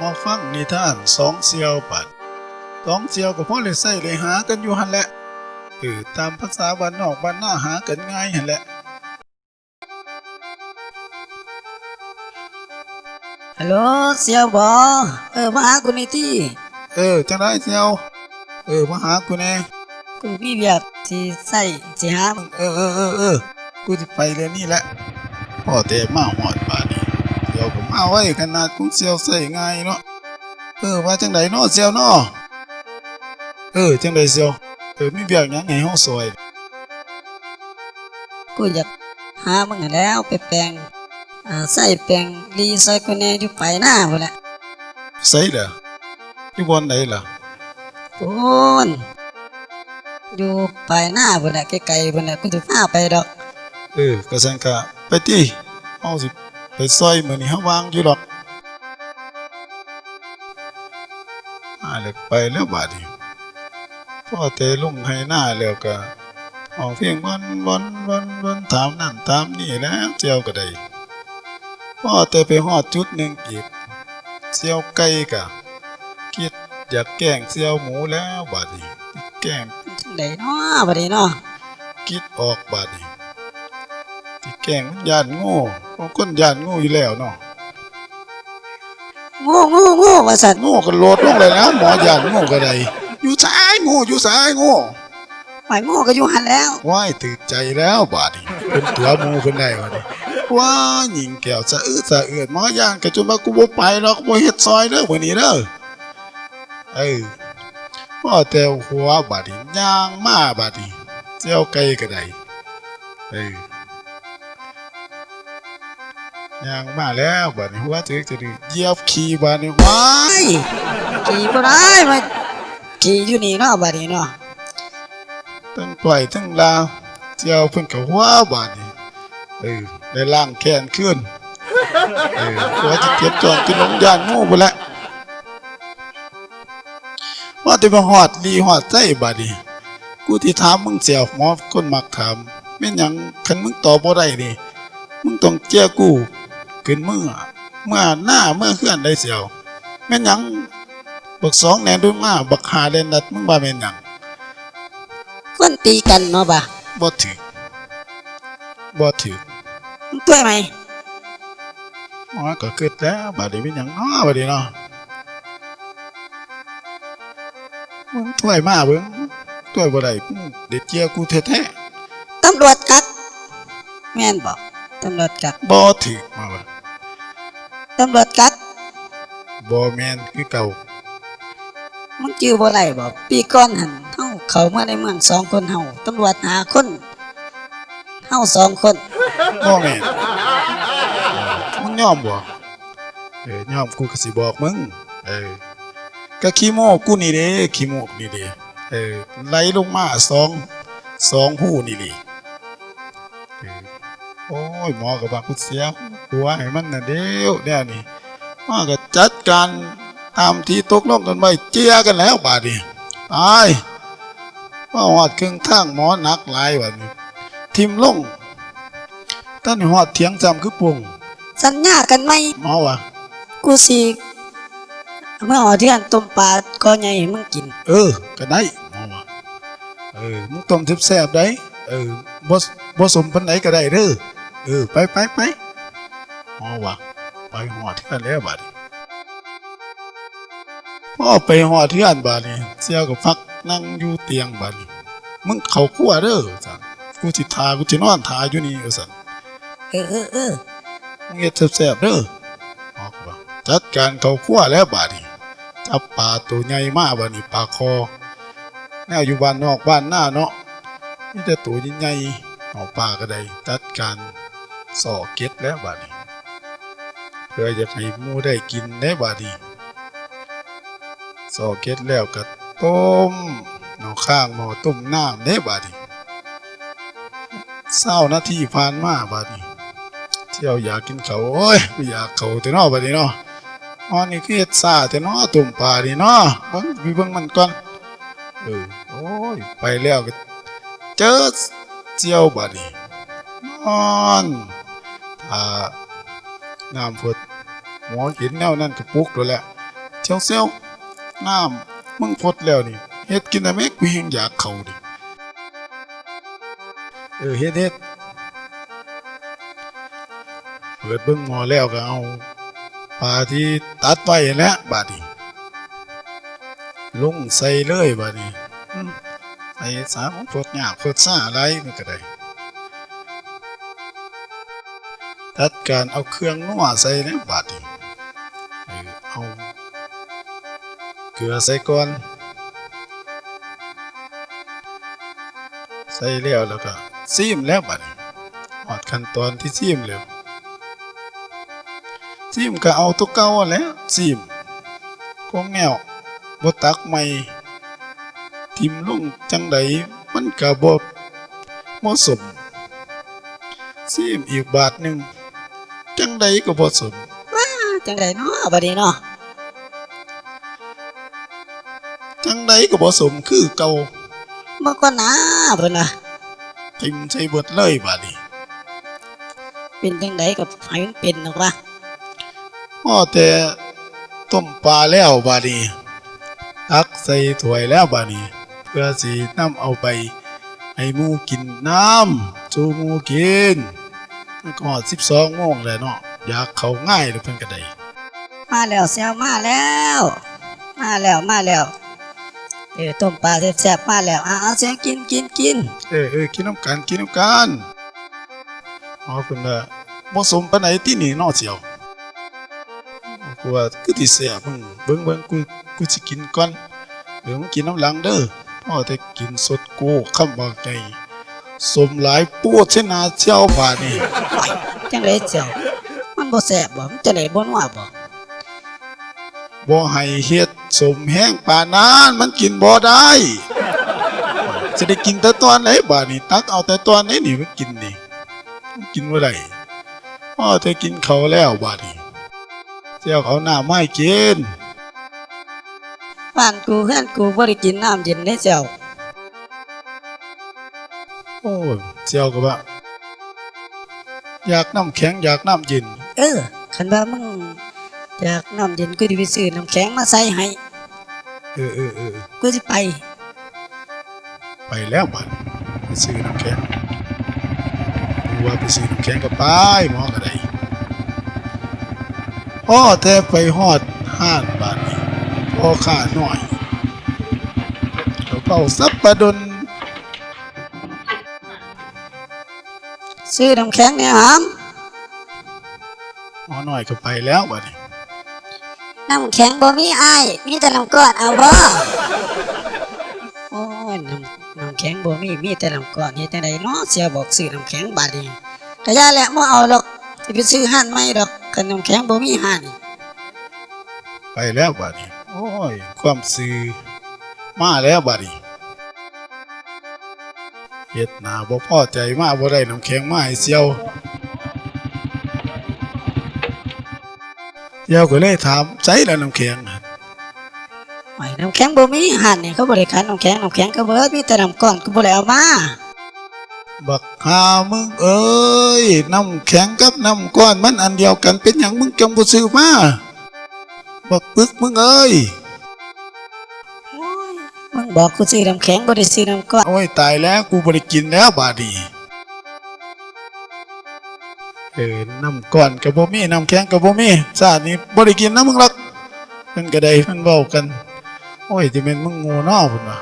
มาฟังนิทานสองเสียวปัดสองเสียวก็พ่อเลยใส่เลยหากันอยู่หันแหละเออตามภาษาบ้านนอกบ้านหน้าหากันง่ายหันแหละฮัลโหลเสียวบอเออมาหากูนี่ที่เออจังได้เสียวเออมาหากูแน่กูมีเวียกสิใส่สิหามึงเออเออเออเออกูจะไปเรียนนี่แหละพ่อแต่มาหอดบาดนี้เสียวก็ มาไว้ขนาดคุณเสียวใส่ง่ายเนาะเออว่าจังไดเนาะเสียวเนาะเออจังไดเสียวเออมีเบียกหยังให้เฮาซอยกูอยากหามึงหั้นแล้วไปแปลงอ่าใส่แปลงรีใส่กูแน่อยู่ไปหน้าพุ่นแหละใส่เด้ออยู่บ่อนไหนล่ะพูนอยู่ไปหน้าพุ่นแหละไกลๆพุ่นแหละกูสิพาไปดอกเออก็ซั่นก็ไปติเฮาสิ ไปซอยมื้อนี้เฮาวางอยู่ดอกอ่าแล้วไปแล้วบาดนี้พอแต่ลงให้หน้าแล้วก็ออกเพียงบอนบอนบอนบอนถามนั่นถามนี่แล้วเจียวก็ได้พอแต่ไปฮอดจุดหนึงอีกเจียวไก่ก็คิดอยากแกล้งเจียวหมูแล้วบาดนี้แกล้งจังไดเนาะบัดนี้เนาะคิดออกบาดนี้ที่แกล้งมันย่านโง่ เพราะคนย่านโง่อยู่แล้วเนาะงูงูงูว่าซั่นโง่ก็โหลดลงเลยนะหมอย่านโง่ก็ได้อยู่ซ้ายโง่อยู่ซ้ายโง่หอยงูก็อยู่หันแล้วว้ายตื่นใจแล้วบาดนี้เป็นตัวหมูเพิ่นได้บาดนี้ว้าหญิงแก้วสะอื้อสะเอือนหมอย่างก็จนว่ากูบ่ไปหรอกบ่เฮ็ดซอยเด้อมื้อนี้เด้อเออพ่อแต่หัวบาดนี้ย่างมาบาดนี้เจ้าไก่ก็ได้เออ ย่างมาแล้วบาดนี้หัวถึกจะดือเหยียบขี้บาดนี้ว้าไอ้ยขี่บ่ได้มาขี่อยู่นี่เนาะบัดนี้เนาะทั้งปล่อยทั้งลาวเจ้าเพิ่นก็หัวบาดนี้เออได้ล้างแค้นขึ้นเออว่าจะเก็บจองกินลงย่านงูพุ่นแหละว่าแต่มาฮอดลีฮอดใจบาดนี้กูที่ถามมึงเสียวหมอคนมักถามแม่นหยังคันมึงตอบบ่ได้นี่มึงต้องเจ้ยกู ขึ้นมือเมื่อหน้าเมื่อเคลื่อนได้เสียวแม่นหยังบักสองแหนดูมาบักหาเล่นนัดมึงว่าแม่นหยังคนตีกันเนาะบ่ะบ่ถือบ่ถือมึงตัวไหมอ๋อก็เกิดแล้วบาดนี้เป็นหยังเนาะบาดนี้เนาะมึงถ้วยมาเบิ่งถ้วยบ่ได้มึงเด็ดเจียกูแท้ตำรวจกักแม่นบ่ตำรวจกักๆบ่ถือมาว่า ตำรวจกักบ่แม่นคือเก่ามึงจื้อบ่ได้บ่ปีก่อนหั่นเฮาเข้ามาในเมืองสองคนเฮาตำรวจหาคนเฮาสองคนบ่แม่นมึงยอมบ่เออยอมกูก็สิบอกมึงเออก็ขี้โมกกูนี่เด้ขี้โมกนี่เด้เออไหลลงมาสองสองหูนี่ดิเออ โอ้ยหมอก็ว่ากูเสียหัวให้มันน่ะเด้วเนี่ยนี่มาก็จัดการตามที่ตกลงกันไว้เจียกันแล้วบาดนี้ตายว่าหอดครึ่งทางหมอหนักหลายบาดนี้ทิมลงท่านหอดเถียงจำคือปุ่งสัญญากันไหมหมอวะกูสิเมื่อหอเทือนต้มปลาก้อนใหญ่ให้มึงกิน เออก็ได้หมอวะเออมึงต้มแซ่บๆได้เออบ่บ่สมปันไหนก็ได้เด้อ เออ ไปไปไปหมอวะไปหอดเทือนแล้วบาดนี้พ่อไปหอดเทือนบาดนี้เสี่ยวก็พักนั่งอยู่เตียงบาดนี้มึงเข้าครัวเด้อสั่นกูสิทากูสินอนทาอยู่นี่ว่าสั่นเออเออเออมึงเฮ็ดแซ่บๆเด้อออกบ่จัดการเข้าครัวแล้วบาดนี้จับปลาตัวใหญ่มาบาดนี้ปลาคอแนวอยู่บ้านนอกบ้านหน้าเนาะมีแต่ตัวใหญ่ๆเอาปลาก็ได้จัดการ สอเก็ดแล้วบาดนี้เพื่อจะให้มูได้กินได้บาดนี้สอเก็ดแล้วก็ต้มเอข้างหม้อต้มน้ำได้บาดนี้เศร้านาทีผ่านมาบาดนี้เที่ยวอยากกินเขาโอ้ยไม่อยากเขาแต่นอบัดนี้เนาะอ๋อนี่คือเฮ็ดซาแต่นอตุ่มปลานี่เนาะบิ่งไปเบิ่งมันก่อนเออโอ้ยไปแล้วก็เจอเจียวบัดนี้นอน ถ้าน้ำพดหมอกินแนวนั้นก็ปุกแล้วแหละเชียวเซียวน้ำมึงพดแล้วนี่เฮ็ดกินได้ไหมกูยังอยากเข้าดิเออเฮ็ดเฮ็ดเปิดเบิ่งหมอแล้วก็เอาปลาที่ตัดไว้นั่นแหละบาดนี้ลงใส่เลยบาดนี้อืมใส่สามพดหยาบพดซ่าอะไรมันก็ได้ จัดการเอาเครื่องนัวใส่ในบาดนี้เออเอาเกลือใส่ก่อนใส่แล้วแล้วก็ซีมแล้วบาดนี้หอดขั้นตอนที่ซีมแล้วซีมก็เอาตัวเก่าแหล้วซีมกองแนวบ่ตักใหม่ทิมลงจังใดมันก็บ่เหมาะสมซีมอีกบาทหนึ่ง จังใดก็บ่สมว้าจังไดเนาะบัดนี้เนาะจังใดก็บ่สมคือเก่าบ่ก่อนนะเพิ่นน่ะทิมใส่เบิดเลยบาดนี้เป็นจังไดกับให้มันเป็นหรอกว่าพอแต่ต้มปลาแล้วบาดนี้ตักใส่ถ้วยแล้วบาดนี้เพื่อสินำเอาไปให้หมูกินน้ำสู่หมูกิน มันก็ฮอด12โมงแล้วเนาะอยากเข้าง่ายเด้อเพิ่นก็ได้มาแล้วแซวมาแล้ว มาแล้วมาแล้วเออต้มปลาแซ่บๆมาแล้วอะเอาแซวกินกินกินเออเออกินน้ำกันกินน้ำกันอ๋อเพิ่นว่าบ่สมปานใดที่นี่เนาะเสี่ยวกูว่าคือที่เสียเบิ่งเบิ่งเบิ่งกูกูสิกินก่อนเดี๋ยวมึงกินน้ำหลังเด้อพ่อแต่กินสดกูคำบอกไง สมหลายปวดเช่นนาเจ้าบาดนี่จังไดเจียวมันบ่แซ่บบ่มันจังไดบ่นัวบ่บ่ให้เฮ็ดสมแห้งปานนั้นมันกินบ่ได้ จะได้กินแต่ตอนไหนบาดนี่ตักเอาแต่ตอนไหนนี่มันกินนี่มันกินบ่ได้พ่อแต่กินเขาวแล้วบาดนี่เจ้าเขาหน้าไม่กินบ้านกูเฮือนกูบ่ได้กินน้ำเย็นเด้เจียว โอ้ยเจ้าก็ว่า อยากน้ำแข็งอยากน้ำเย็นเออคันว่ามึงอยากน้ำเย็นกูสิไปซื้อน้ำแข็งมาใส่ให้เออเออเออกูสิไป ไปแล้วบัดไปซื้อน้ำแข็งดูว่าไปซื้อน้ำแข็งก็ไปหมอก็ได้พ่อแต่ไปฮอดห้านบาดนี้พ่อข้าหน่อยเขาเป่าซับประดน ซื้อน้ำแข็งเนี่ยหามหมอหน่อยก็ไปแล้วบัดนี้น้ำแข็งบ่มีอ้ายมีแต่น้ำก้อนเอาบ่โอ้ยน้ำน้ำแข็งบ่มีมีแต่น้ำก้อนเฮ็ดจังไดเนาะเสียบอกซื้อน้ำแข็งบาดนี้ก็ย่าแหละบ่เอาหรอกสิไปซื้อห้านใหม่ดอกคันน้ำแข็งบ่มีห้านไปแล้วบัดนี้โอ้ย ความซื้อมาแล้วบัดนี้ เฮ็ดหน้าบ่พอใจมาบ่ได้น้ำแข็งมาให้เซียวเซียวก็เลยถามใจแล้วน้ำแข็งน่ะไอ้น้ำแข็งบ่มีห้านนี่เขาบ่ได้ขายน้ำแข็งน้ำแข็งก็เบิดมีแต่น้ำก้อนกูบ่ได้เอามาบักหามึงเอ้ยน้ำแข็งกับน้ำก้อนมันอันเดียวกันเป็นหยังมึงจังบ่ซื้อมาบักปึกมึงเอ้ยโอ้ยมึง บอกกูซื้อน้ำแข็งบ่ได้ซื้อน้ำก้อนโอ้ยตายแล้วกูบริกินแล้วบาดนีเออน้ำก้อนกับบ่มีน้ำแข็งกับบ่มีซาดนี้บ่ได้กินนะมึงหรอกเพิ่นก็ได้เพิ่นเว้ากัน โอ้ยที่แม่นมึงง่เนาะพุ่นว่า